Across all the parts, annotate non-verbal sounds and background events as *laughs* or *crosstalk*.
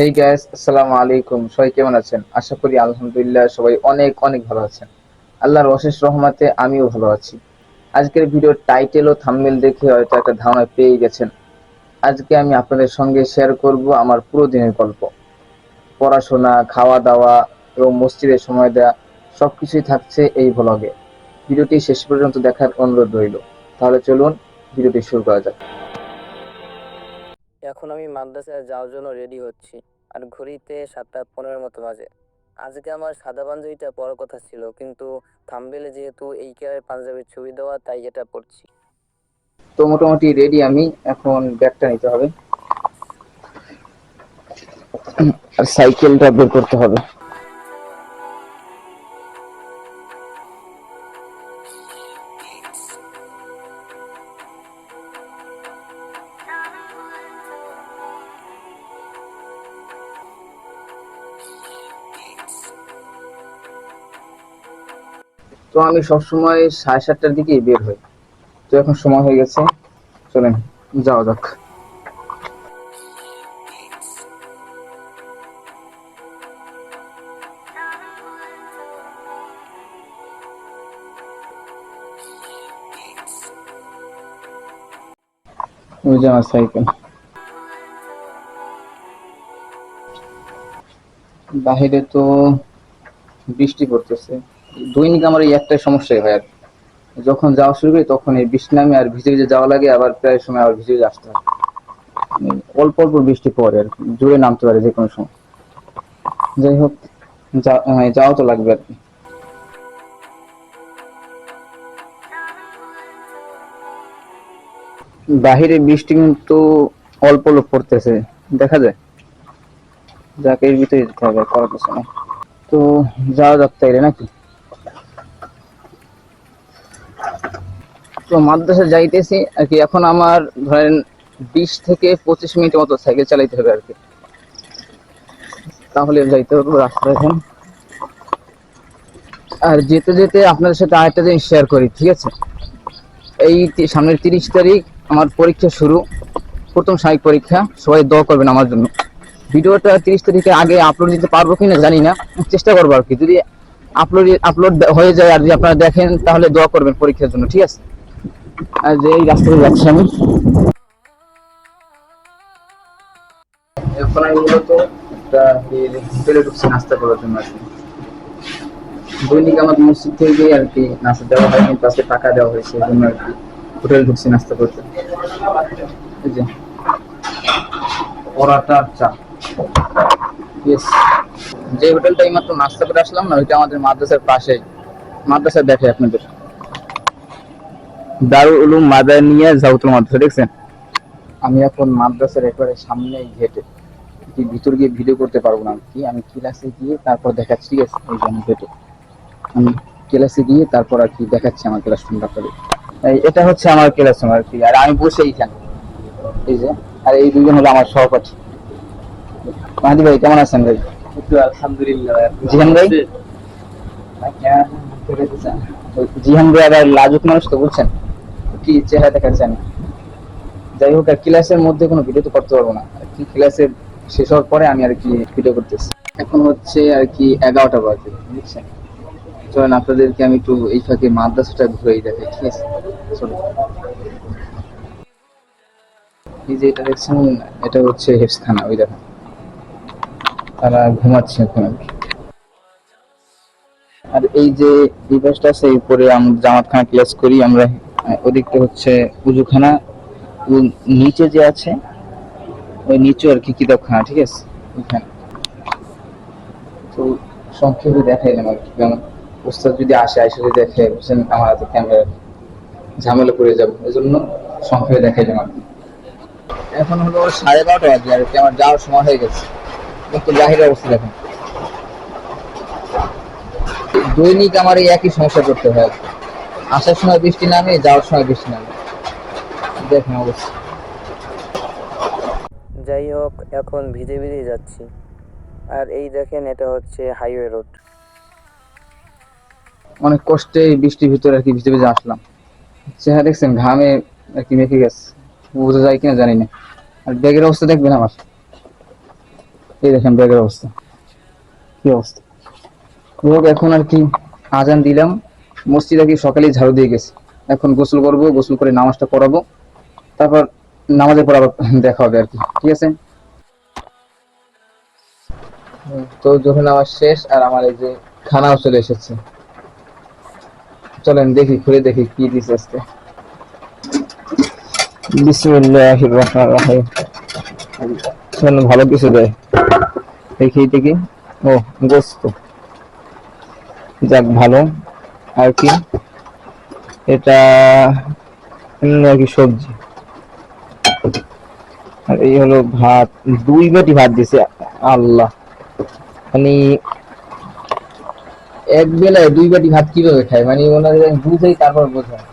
হেই gas আসসালামু আলাইকুম সবাই কেমন আছেন? আশা করি আলহামদুলিল্লাহ সবাই অনেক অনেক ভালো আছেন। আল্লাহর অশেষ রহমতে আমিও ভালো আছি। আজকের ভিডিওর টাইটেল ও থাম্বনেল দেখে হয়তো একটা ধারণা পেয়ে গেছেন। আজকে আমি আপনাদের সঙ্গে শেয়ার করব আমার পুরো দিনের গল্প। পড়াশোনা খাওয়া দাওয়া এবং মসজিদে সময় দেওয়া সবকিছুই থাকছে এই ভ্লগে ভিডিওটি শেষ পর্যন্ত দেখার অনুরোধ রইল। তাহলে চলুন ভিডিওটি শুরু করা যাক। এখন আমি মাদ্রাসায় যাওয়ার জন্য রেডি হচ্ছি। আর ঘড়িতে সাতটা পনেরো মতো বাজে। আজকে আমার সাদা পাঞ্জাবিটা পরার কথা ছিল, কিন্তু থামবেলে যেহেতু এই কেয়ারের পাঞ্জাবির ছবি দেওয়া, তাই এটা পড়ছি তো মোটামুটি রেডি আমি, এখন ব্যাগটা নিতে হবে। আর সাইকেলটা বের করতে হবে। তো আমি সবসময় সাড়ে সাতটার দিকেই বের হই। তো এখন সময় হয়ে গেছে, চলেন, যাওয়া যাক। ওই সাইকেল। বাহিরে তো বৃষ্টি পড়তেছে। দৈনিক আমার এই একটাই সমস্যাই হয় আর যখন যাওয়া শুরু করি, তখন এই বৃষ্টি নামে আর ভিজে ভিজে যাওয়া লাগে, আবার প্রায় সময় আবার ভিজে ভিজে আসতে হয়। মানে অল্প অল্প বৃষ্টি পড়ে আর জোরে নামতে পারে যে কোনো সময়। যাই হোক মানে যাওয়া তো লাগবে আর কি। বাহিরে বৃষ্টি কিন্তু অল্প অল্প পড়তেছে, দেখা যায়। যাকে, এর ভিতরে যেতে হবে করার কিছু তো যাওয়া যাক তাইলে, নাকি? তো মাদ্রাসা যাইতেছি, আর কি এখন আমার ধরেন বিশ থেকে পঁচিশ মিনিট মতো সাইকেল চালাইতে হবে আর কি। তাহলে যাইতে হবে রাস্তা এখন। আর যেতে যেতে আপনাদের সাথে আরেকটা জিনিস শেয়ার করি, ঠিক আছে? এই সামনের তিরিশ তারিখ আমার পরীক্ষা শুরু, প্রথম সাময়িক পরীক্ষা, সবাই দোয়া করবেন আমার জন্য। ভিডিওটা তিরিশ তারিখে আগে আপলোড দিতে পারব কিনা জানি না, চেষ্টা করব আর কি। যদি আপলোড আপলোড হয়ে যায় আর যদি আপনারা দেখেন, তাহলে দোয়া করবেন পরীক্ষার জন্য, ঠিক আছে? আর যে এই রাস্তা দিয়ে যাচ্ছি আমি। এখন আমি মূলত একটা হোটেলে ঢুকছি নাস্তা করার জন্য আর কি। দৈনিক আমার মসজিদ থেকে আর কি নাস্তা দেওয়া হয়, কিন্তু আজকে টাকা দেওয়া হয়েছে, এই জন্য আর কি হোটেলে ঢুকছি নাস্তা করতে। এই যে। পরাটা চা। ইয়েস যে হোটেলটা এইমাত্র নাস্তা করে আসলাম না, ওইটা আমাদের মাদ্রাসার পাশেই মাদ্রাসা দেখে আপনাদের। দারুল উলুম মাদানিয়া জাউতুল মাদ্রাসা দেখছেন? আমি এখন মাদ্রাসার একবারে সামনে গেটে কি ভিতর গিয়ে ভিডিও করতে পারব না? কি? আমি ক্লাসে গিয়ে তারপর দেখাচ্ছি ঠিক আছে? এই যে আমি গেটে আমি ক্লাসে গিয়ে তারপর আর কি দেখাচ্ছি আমার ক্লাস রুমটা আপনাদের। এটা হচ্ছে আমার ক্লাস রুম আর কি। আর আমি বসে এইখানে। এই যে আর এই দুজন হলো আমার সহপাঠী। মাহাদি ভাই কেমন আছেন ভাই? আলহামদুলিল্লাহ জিহান ভাই? জিহান ভাই আবার লাজুক মানুষ তো বুঝছেন কি চেহারা দেখাচ্ছেন যাই হোক, আর ক্লাসের মধ্যে কোনো ভিডিও তো করতে পারব না। আর কি ক্লাসে শেষ হওয়ার পরে আমি আর কি ভিডিও করতেছি। এখন হচ্ছে আর কি এগারোটা বাজে, বুঝছেন? চলেন, আপনাদেরকে আমি একটু এই ফাঁকে মাদ্রাসাটা ঘুরেই দেখাই, ঠিক আছে? চলুন। এই যে এটা দেখছেন, এটা হচ্ছে হেফসখানা ওই দেখেন। তারা ঘুমাচ্ছে এখন আর আর এই যে এই আছে উপরে আমরা জামাতখানা ক্লাস করি, আমরা ওদিকটা হচ্ছে উজুখানা নিচে যে আছে, ওই নিচে আর কি কিতাবখানা ঠিক আছে? ওইখানে। তো সংক্ষেপে দেখাইলাম আর কি কারণ ওস্তাদ যদি আসে আসে যদি দেখে, বুঝছেন, আমার হাতে ক্যামেরা ঝামেলা পড়ে যাব এই জন্য সংক্ষেপে দেখাইলাম আর কি। এখন হলো সাড়ে বারোটা বাজে আর কি, আমার যাওয়ার সময় হয়ে গেছে। কিন্তু বাহিরের অবস্থা দেখেন। দৈনিক আমার এই একই সমস্যা করতে হয়। আসার সময় বৃষ্টি নামে যাওয়ার সময় বৃষ্টি নামে। দেখেন অবস্থা। যাই হোক এখন ভিজে ভিজে যাচ্ছি। আর এই দেখেন এটা হচ্ছে হাইওয়ে রোড। অনেক কষ্টে বৃষ্টির ভিতরে আর কি ভিজে ভিজে আসলাম। চেহারা দেখছেন ঘামে আর কি মেখে গেছে। বোঝা যায় কিনা জানি না। আর ব্যাগের অবস্থা দেখবেন আমার এই দেখেন ব্যাগের অবস্থা। কি অবস্থা। হোক এখন আর কি আজান দিলাম। মসজিদ আর কি সকালেই ঝাড়ু দিয়ে গেছে। এখন গোসল করব, গোসল করে নামাজটা পড়াবো। তারপর নামাজের পর আবার *laughs* দেখা হবে আর কি, ঠিক আছে? তো যখন আমার শেষ আর আমার এই যে খানাও চলে এসেছে। চলেন দেখি খুলে দেখি কি দিছে আজকে। বিসমিল্লাহির রহমানির রহিম। শোনো ভালো কিছু দেয়। দেখি দেখি। ও, গোস্ত। যাক, ভালো। আর কি? এটা এমনি আর কি সবজি। আর এই হলো ভাত। দুই বাটি ভাত দিছে আল্লাহ। মানে এক বেলায় দুই বাটি ভাত কীভাবে খায়? মানে ওনাদের বুঝেই তারপর বোঝায়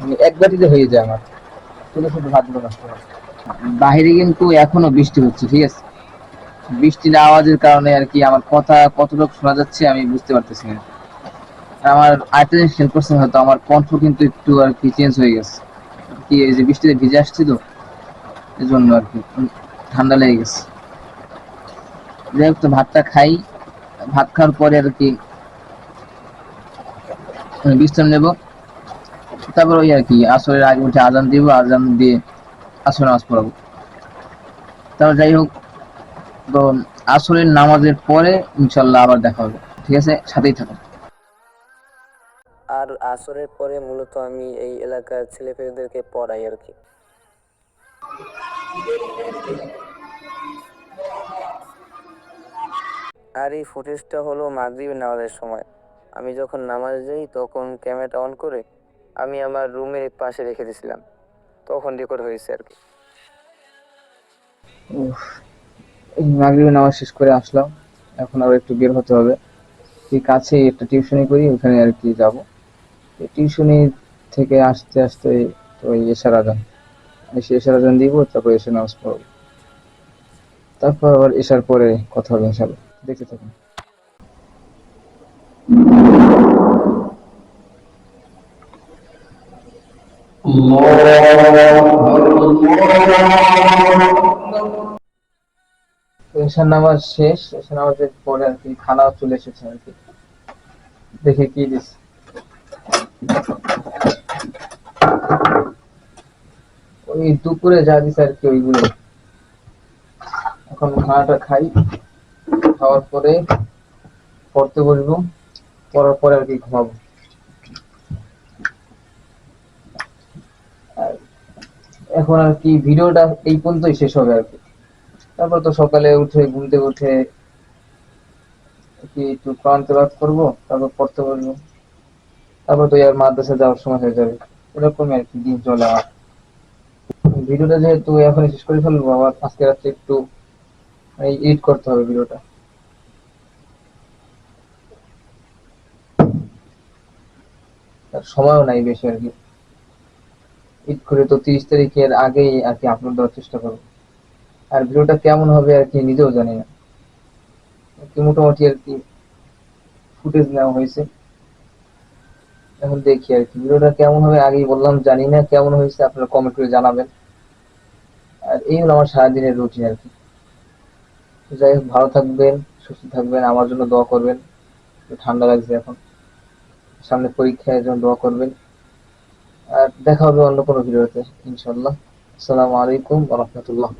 মানে এক বাটিতে হয়ে যায় আমার। ছোট ছোট ভাতগুলো নষ্ট হয়। বাহিরে কিন্তু এখনও বৃষ্টি হচ্ছে, ঠিক আছে? বৃষ্টির আওয়াজের কারণে আর কি আমার কথা কতটুকু শোনা যাচ্ছে আমি বুঝতে পারতেছি না। আমার আরেকটা জিনিস হয়তো, আমার কণ্ঠ কিন্তু একটু আর কি চেঞ্জ হয়ে গেছে। কি এই যে বৃষ্টিতে ভিজে আসছি তো এই জন্য আর কি ঠান্ডা লেগে গেছে। যাই হোক তো, ভাতটা খাই, ভাত খাওয়ার পরে আর কি বিশ্রাম নেব। তারপর ওই আর কি, আসরের আগে উঠে আজান দিব, আজান দিয়ে আসর নামাজ পড়াবো। তারপর যাই হোক, তো আসরের নামাজের পরে ইনশাল্লাহ আবার দেখা হবে। ঠিক আছে? সাথেই থাকুন। আসরের পরে মূলত আমি এই এলাকার ছেলেপেলেদেরকে পড়াই আর কি। আর এই ফুটেজটা হলো মাগরিব নামাজের সময়। আমি যখন নামাজ যাই, তখন ক্যামেরাটা অন করে আমি আমার রুমের পাশে রেখে দিয়েছিলাম। তখন রেকর্ড হয়েছে আর কি। মাগরিবের নামাজ শেষ করে আসলাম। এখন আবার একটু বের হতে হবে। কাছে একটা টিউশনি করি, ওখানে আর কি যাব। টিউশনি থেকে আসতে আসতে ওই এশার আজান। এসে এশার আজান দিব, তারপর এসে নামাজ পড়ব। তারপর আবার এশার পরে কথা হবে ইনশাল্লাহ দেখতে থাকুন। নামাজ শেষ এশার নামাজের পরে আর কি খানাও চলে এসেছে আর কি। দেখে কি দিস ওই দুপুরে যা দিছে আর কি ওইগুলো। এখন খানাটা খাই, খাওয়ার পরে পড়তে বসবো, পড়ার পরে আর কি ঘুমাবো। এখন আর কি ভিডিওটা এই পর্যন্তই শেষ হবে আর কি। তারপর তো সকালে উঠে, ঘুম থেকে উঠে কি একটু কোরআন তেলাওয়াত করব, তারপর পড়তে বসবো। তারপর তো আর মাদ্রাসা যাওয়ার সময় হয়ে যাবে। এরকমই আর কি দিন চলে আমার। ভিডিওটা যেহেতু এখন শেষ করে ফেলব, আবার আজকে রাত্রে একটু এডিট করতে হবে ভিডিওটা। সময়ও নাই বেশি আর কি। ঈদ করে তো তিরিশ তারিখের আগেই আর কি আপলোড দেওয়ার চেষ্টা করব। আর ভিডিওটা কেমন হবে আর কি নিজেও জানি না। মোটামুটি আর কি ফুটেজ নেওয়া হয়েছে। এখন দেখি আর কি। ভিডিওটা কেমন হবে আগেই বললাম, জানি না কেমন হয়েছে, আপনারা কমেন্ট করে জানাবেন। আর এই হলো আমার সারাদিনের রুটিন আর কি। যাই হোক, ভালো থাকবেন, সুস্থ থাকবেন, আমার জন্য দোয়া করবেন। ঠান্ডা লাগছে এখন। সামনে পরীক্ষার জন্য দোয়া করবেন। আর দেখা হবে অন্য কোনো ভিডিওতে ইনশাল্লাহ আসসালামু আলাইকুম রাহমাতুল্লাহ।